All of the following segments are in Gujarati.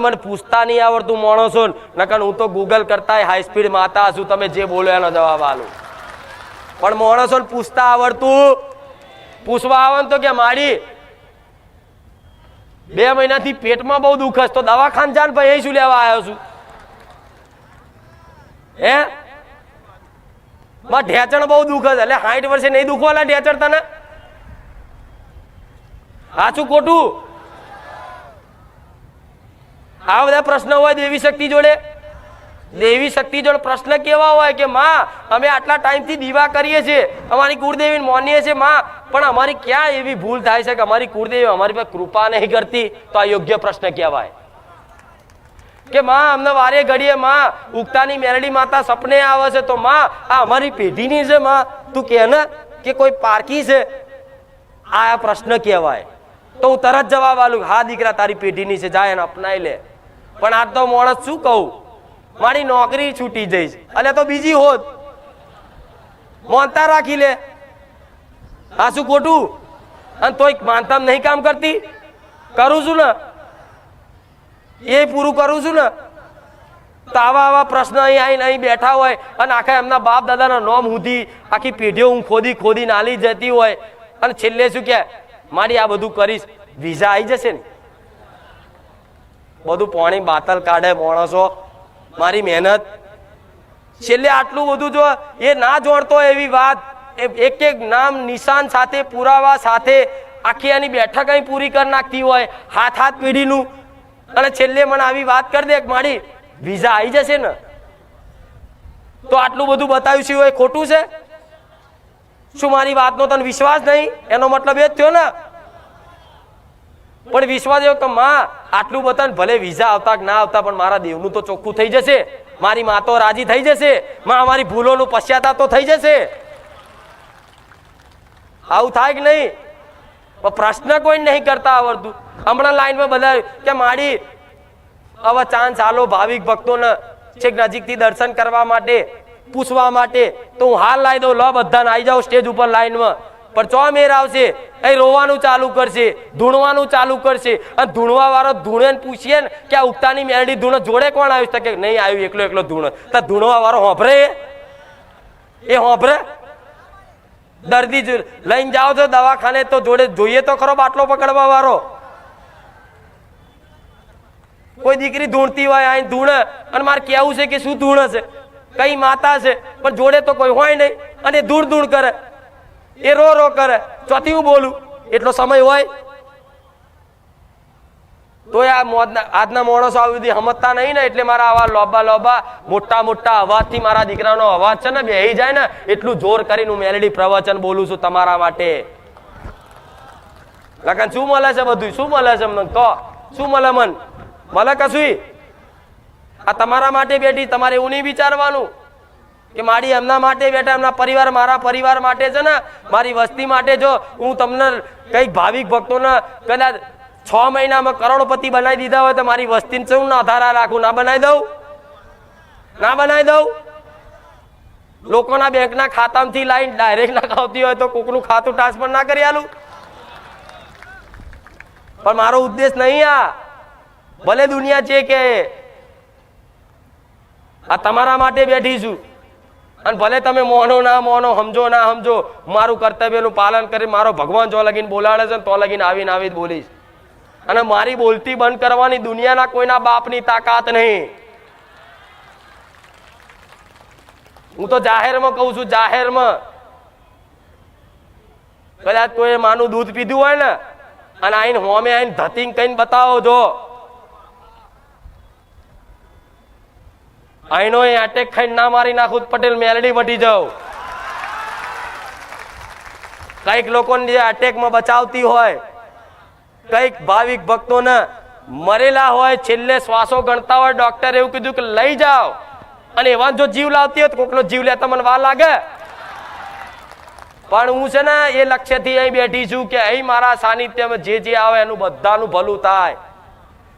મને પૂછતા નહીં આવડતું માણસો નકર હું તો ગૂગલ કરતા હાઈ સ્પીડ માતા છું. તમે જે બોલો એનો જવાબ આલું. પણ માણસો પૂછતા આવડતું? પૂછવા આવે તો કે મારી, બે મહિનાથી પેટમાં બહુ દુઃખ હશે. તો દવાખાન જાન ભાઈ શું લેવા આવ્યો છું? હે? માં ઢેચણ બહુ દુઃખ હશે. એટલે સાઠ વર્ષે નહીં દુખવાના ઢેચણ તને? સાચું ખોટું? આ બધા પ્રશ્ન હોય દેવી શક્તિ જોડે? દેવી શક્તિ જોડે પ્રશ્ન કેવા હોય કે, માં, અમે આટલા ટાઈમથી દીવા કરીએ છીએ, અમારી કુળદેવી માનીએ છીએ, માં, પણ અમારી ક્યાં એવી ભૂલ થાય છે કે અમારી કુળદેવી અમારી પર કૃપા નહીં કરતી? તો આ યોગ્ય પ્રશ્ન કહેવાય. કે, માં, અમને વારે ઘડીએ, માં, ઉગતાની મેરડી માતા સપને આવે છે, તો, માં, આ અમારી પેઢીની છે, માં. તું કે ને કે કોઈ પારકી છે? આ પ્રશ્ન કહેવાય. તો હું તરત જવાબ આલું હા, દીકરા, તારી પેઢીની છે જાય એને અપનાવી લે. પણ આ તો માણસ શું કહું? મારી નોકરી છૂટી જઈશ. એટલે તો બીજી હોત. મોનતા રાખી લે. આ શું ખોટું? અને તોય માનતા નહીં કામ કરતી? કરું છું ને. એ પૂરું કરું છું ને. તો આવા આવા પ્રશ્ન અહીં આવીને અહીં બેઠા હોય અને આખા એમના બાપ દાદાના નોમ સુધી આખી પેઢીઓ હું ખોદી ખોદી નાલી જતી હોય. અને છેલ્લે શું કે મારી આ બધું કરીશ. વિઝા આવી જશે ને? બધું પાણી, બાતલ કાઢે, માણસો. મારી મહેનત. છેલ્લે આટલું બધું જો એ ના જોડતો એવી વાત, એ એક એક નામ, નિશાન સાથે, પુરાવા સાથે આખી એની બેઠક અહીં પૂરી કરી નાખતી હોય, હાથ હાથ પેઢીનું. અને છેલ્લે મને આવી વાત કરી દે મારી વિઝા આવી જશે ને? તો આટલું બધું બતાવ્યું છે એ ખોટું છે? શું મારી વાતનો તને વિશ્વાસ નહીં? એનો મતલબ એ જ થયો ને? પણ વિશ્વાસ એવો કે માં, આટલું બતાવે ભલે વિઝા આવતા ના આવતા, પણ મારા દેવનું તો ચોખ્ખું થઈ જશે. મારી મા તો રાજી થઈ જશે. માં, અમારી ભૂલોનું પશ્ચાતાપ તો થઈ જશે. આવું થાય કે નહીં? પ્રશ્ન કોઈ નહીં કરતા આવડતું. હમણાં લાઈનમાં બધા કે મારી હવે ચાન્સ આલો ભાવિક ભક્તોને છેક નજીકથી દર્શન કરવા માટે, પૂછવા માટે. તો હું હાલ લાવી દઉં, લો બધાને આવી જાઉં સ્ટેજ ઉપર લાઈનમાં. પણ ચો મેર આવશે? એ રોવાનું ચાલુ કરશે, ધૂણવાનું ચાલુ કરશે. અને ધૂણવા વાળો ધૂણે પૂછીએ ને કે આ ઉગતાની મેરડી ધૂણ જોડે કોણ આવ્યું? તો કે નહીં આવ્યું, એકલો એકલો ધૂણ. તો ધૂણવા વાળો હોભરે. એ હોભરે. દર્દી લઈને જાઓ છો દવાખાને તો જોડે જોઈએ તો ખરો બાટલો પકડવા વાળો કોઈ દીકરી ધૂણતી હોય અહીં ધૂણે. અને મારે કેવું છે કે શું ધૂણ છે કઈ માતા છે? પણ જોડે તો કોઈ હોય નહીં. અને ધૂળ ધૂળ કરે. એ રો રો કરે. ચોથી હું બોલું? એટલો સમય હોય? તો આ આજના માણસો આવી બધી સમજતા નહીં ને, એટલે મારા આવા લોબા લોબા મોટા મોટા અવાજથી મારા દીકરાનો અવાજ છે ને, બેહી જાય ને, એટલું જોર કરીને હું મેલેડી પ્રવચન બોલું છું તમારા માટે. લગન શું મળે છે બધું શું મળે છે મને તો? શું મળે મન? મળે કશું આ તમારા માટે બેઠી તમારે એવું નહીં વિચારવાનું. કે મારી એમના માટે બેઠા એમના પરિવાર, મારા પરિવાર માટે છે ને, મારી વસ્તી માટે જો હું તમને કંઈક ભાવિક ભક્તોને કદાચ છ મહિનામાં કરોડપતિ બનાવી દીધા હોય તો મારી વસ્તીને શું ના ધારા રાખું? ના બનાવી દઉં? ના બનાવી દઉં? લોકોના બેંકના ખાતામાંથી લાઈન ડાયરેક્ટ નાખાવતી હોય તો કોકનું ખાતું ટ્રાન્સફર ના કરી આલું? પણ મારો ઉદ્દેશ નહીં આ. ભલે દુનિયા છે કે આ તમારા માટે બેઠી છું. અને ભલે તમે મોનો ના મોનો, સમજો ના સમજો, મારું કર્તવ્યનું પાલન કરી મારો ભગવાન જો લગીને બોલાડે છે તો લગીને આવીને આવી બોલીશ. અને મારી બોલતી બંધ કરવાની દુનિયાના કોઈના બાપની તાકાત નહીં. હું તો જાહેરમાં કહું છું, જાહેરમાં. કદાચ કોઈ માનું દૂધ પીધું હોય ને, અને આઈને હોમે આઈને ધતિંગ કહીને બતાવો જો. આઈનો એ અટેક ખાઈને ના મારી નાખું પટેલ મેલડી મટી જાઉં. કંઈક લોકોને જે અટેકમાં બચાવતી હોય, કંઈક ભાવિક ભક્તોને મરેલા હોય, છેલ્લે શ્વાસો ગણતા હોય, ડોક્ટરે એવું કીધું કે લઈ જાઓ. અને એવા જો જીવ લાવતી હોય તો કોકનો જીવ લેતા મને વાર લાગે? પણ હું છે ને એ લક્ષ્યથી અહીં બેઠી છું કે અહીં મારા સાનિધ્યમાં જે જે આવે એનું બધાનું ભલું થાય.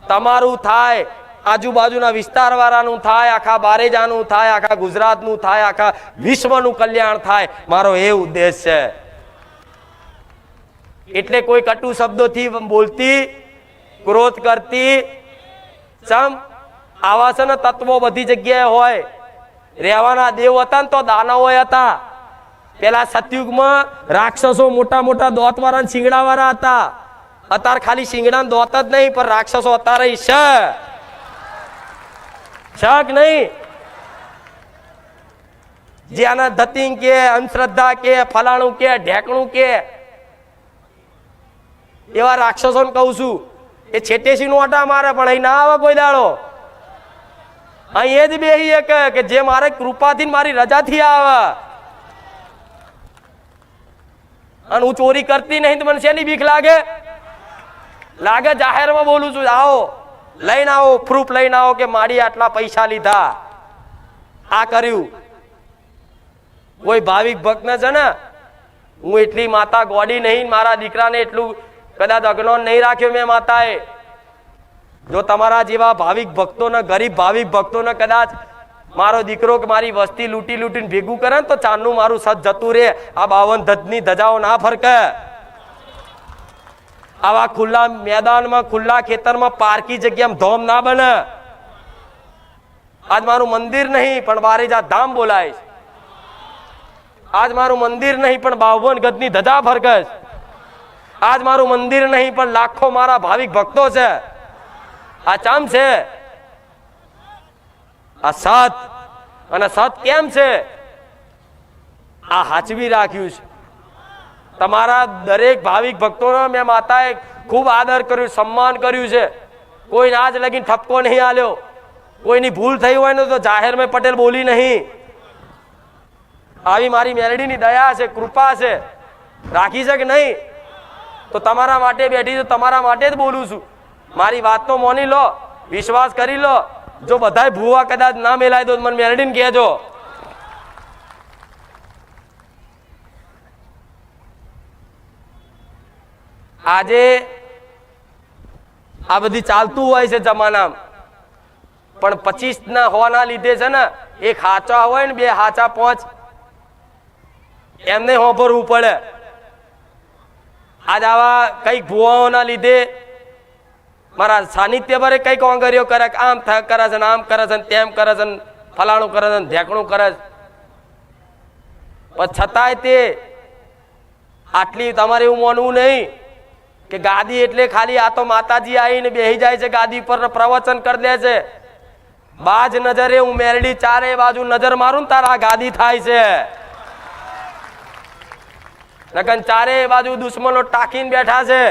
તમારું થાય. આજુબાજુના વિસ્તારવાળાનું થાય, આખા બારેજાનું થાય, આખા ગુજરાતનું થાય, આખા વિશ્વનું કલ્યાણ થાય. મારો એ ઉદ્દેશ છે. એટલે કોઈ કટુ શબ્દોથી બોલતી, ક્રોધ કરતી, ચમ, આવાસન તત્વો બધી જગ્યાએ હોય. રહેવાના દેવ હતા ને તો દાનવો હતા. પેલા સતયુગમાં રાક્ષસો મોટા મોટા દોતવાળા શિંગડાવાળા હતા. અત્યારે ખાલી શિંગડા દોત જ નહીં, પણ રાક્ષસો અત્યારે છે. શક નહીં જે આના ધતિંગ કે અંધશ્રદ્ધા કે ફલાણું કે ઢેકણું કે એવા રાક્ષસોને કહું છું એ છેટેસી નું અટા મારે પણ અહીં ના આવે કોઈ દાડો અહીં એ જ બે એક કે જે મારે કૃપાથી મારી રજાથી આવે અને હું ચોરી કરતી નહીં તો મને શેની બીક લાગે લાગે જાહેરમાં બોલું છું આવો લઈને આવો પ્રૂફ લઈને આવો કે મારી આટલા પૈસા લીધા. આ કર્યું. કોઈ ભાવિક ભક્ત છે ને, હું એટલી માતા ગોડી નહીં, મારા દીકરાને એટલું કદાચ અગ્નો નહીં રાખ્યો મેં માતાએ. જો તમારા જેવા ભાવિક ભક્તોને, ગરીબ ભાવિક ભક્તોને કદાચ મારો દીકરો કે મારી વસ્તી લૂંટી લૂંટીને ભેગું કરે ને તો ચાંદનું મારું સત જતું રે આ બાવન ધજની ધજાઓ ના ફરકે. આવા ખુલ્લા મેદાનમાં, ખુલ્લા ખેતરમાં પાર્કી જગ્યામાં ધોમ ના બને. આજ મારું મંદિર નહીં, પણ બારેજા ધામ બોલાય આજ મારું મંદિર નહીં, પણ બાવન ગદની ધજા ફરકસ આજ મારું મંદિર નહીં, પણ લાખો મારા ભાવિક ભક્તો છે. આ ચામ છે? આ સત. અને સત કેમ છે? આ હાચવી રાખ્યું છે. તમારા દરેક ભાવિક ભક્તોનો મેં માતાએ ખૂબ આદર કર્યું, સન્માન કર્યું છે. કોઈ આજ લગીન ઠપકો નહીં આલ્યો. કોઈની ભૂલ થઈ હોય ને તો જાહેર મેં પટેલ બોલી નહીં. આવી મારી મેલડીની દયા છે, કૃપા છે. રાખી છે કે નહીં? તો તમારા માટે બેઠી છું, તમારા માટે જ બોલું છું. મારી વાતનો મોની લો, વિશ્વાસ કરી લો. જો બધાય ભૂવા કદાચ ના મેલાય તો મને મેલડીને કહેજો. આજે આ બધી ચાલતું હોય છે જમાનામાં. પણ પચીસ ના હોવાના લીધે છે ને, એક હાચા હોય ને બે હાચા પાંચ, એમને હોભરવું પડે. આજ આવા કંઈક ભુવાઓના લીધે મારા સાનિધ્ય ભરે કંઈક ઓંગરીઓ કરે આમ કરે છે આમ કરે છે તેમ કરે છે ફલાણું કરે છે ઢેકણું કરે છે. પણ છતાંય તે આટલી તમારે એવું માનવું નહીં. કે ગાદી એટલે ખાલી આ તો માતાજી આવીને બેહી જાય છે, ગાદી પર પ્રવચન કરી દે છે. બાજ નજરે હું મેરડી ચારે બાજુ નજર મારું ને તારા ગાદી થાય છે. લગન ચારે બાજુ દુશ્મનો ટાકીને બેઠા છે.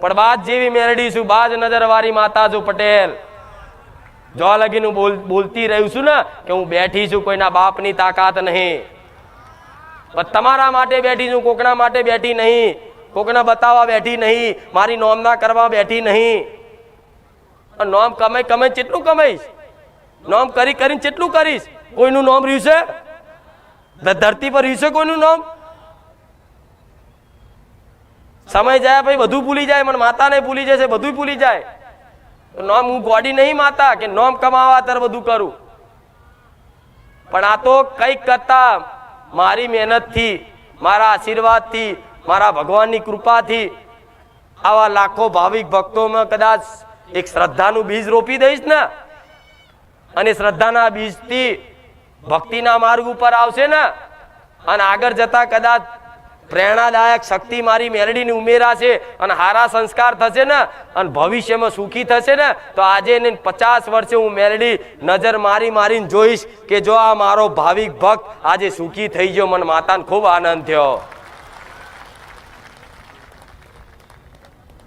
પણ બાજ જેવી મેરડી છું, બાજ નજર વાળી માતા છું પટેલ. જો લગીન બોલતી રહ્યું છું ને, કે હું બેઠી છું, કોઈના બાપની તાકાત નહીં. પણ તમારા માટે બેઠી છું, કોકના માટે બેઠી નહીં. કોકને બતાવવા બેઠી નહીં. મારી નોમના કરવા બેઠી નહીં. નોમ કમાઈ કમાઈ કેટલું કમાઈશ? નોમ કરી કરીને કેટલું કરીશ? કોઈનું નોમ રહ્યું છે? ધરતી પર રહ્યું છે કોઈનું નોમ? સમય જાય પછી બધું ભૂલી જાય મને માતાને ભૂલી જશે બધું ભૂલી જાય. નોમ હું ગોડી નહીં માતા, કે નોમ કમાવા ત્યારે બધું કરું. પણ આ તો કંઈક કરતા મારી મહેનતથી, મારા આશીર્વાદથી, મારા ભગવાનની કૃપાથી આવા લાખો ભાવિક ભક્તોમાં કદાચ એક શ્રદ્ધાનું બીજ રોપી દઈશ ને? અને શ્રદ્ધાના બીજથી ભક્તિના માર્ગ ઉપર આવશે ને? અને આગળ જતા કદાચ પ્રેરણાદાયક શક્તિ મારી મેલડીની ઉમેરા છે અને હારા સંસ્કાર થશે ને અને ભવિષ્યમાં સુખી થશે ને, તો આજે એને પચાસ વર્ષે હું મેલડી નજર મારી મારીને જોઈશ કે જો આ મારો ભાવિક ભક્ત આજે સુખી થઈ ગયો. મને માતાને ખૂબ આનંદ થયો.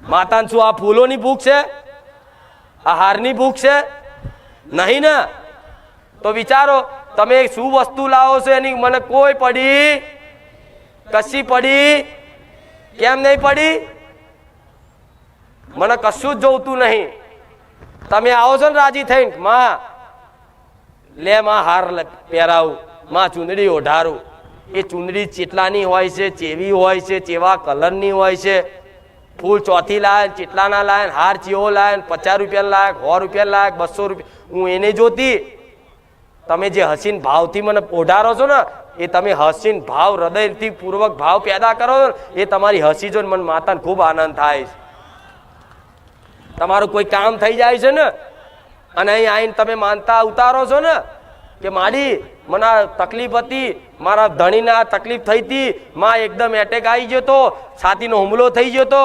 માતાને શું આ ફૂલોની ભૂખ છે? આ હારની ભૂખ છે? નહીં ને? તો વિચારો, તમે શું વસ્તુ લાવો છો એની? મને કોઈ પડી કશી પડી? કેમ નહીં પડી? મને કશું જ જોવતું નહીં. તમે આવો છો ને રાજી થઈને? માં, લે માં હાર પહેરાવું. માં ચૂંદડી ઓઢારું. એ ચૂંદડી ચેટલાની હોય છે, ચેવી હોય છે, ચેવા કલરની હોય છે? ફૂલ ચોથી લાયન, ચેટલાના લાયન, હાર ચેવો લાયન, પચાસ રૂપિયા લાયક, સો રૂપિયા લાયક, બસો રૂપિયા. હું એને જોતી. તમે જે હસીન ભાવથી મને ઓઢારો છો ને એ તમે હસીન ભાવ, હૃદયથી પૂર્વક ભાવ પેદા કરો એ તમારી હસી જો મને માતાને ખૂબ આનંદ થાય છે. તમારું કોઈ કામ થઈ જાય છે ને, અને અહીં આવીને તમે માનતા ઉતારો છો ને, કે મારી, મને તકલીફ હતી, મારા ધણીને આ તકલીફ થઈ હતી, માં એકદમ એટેક આવી ગયો હતો છાતીનો હુમલો થઈ ગયો તો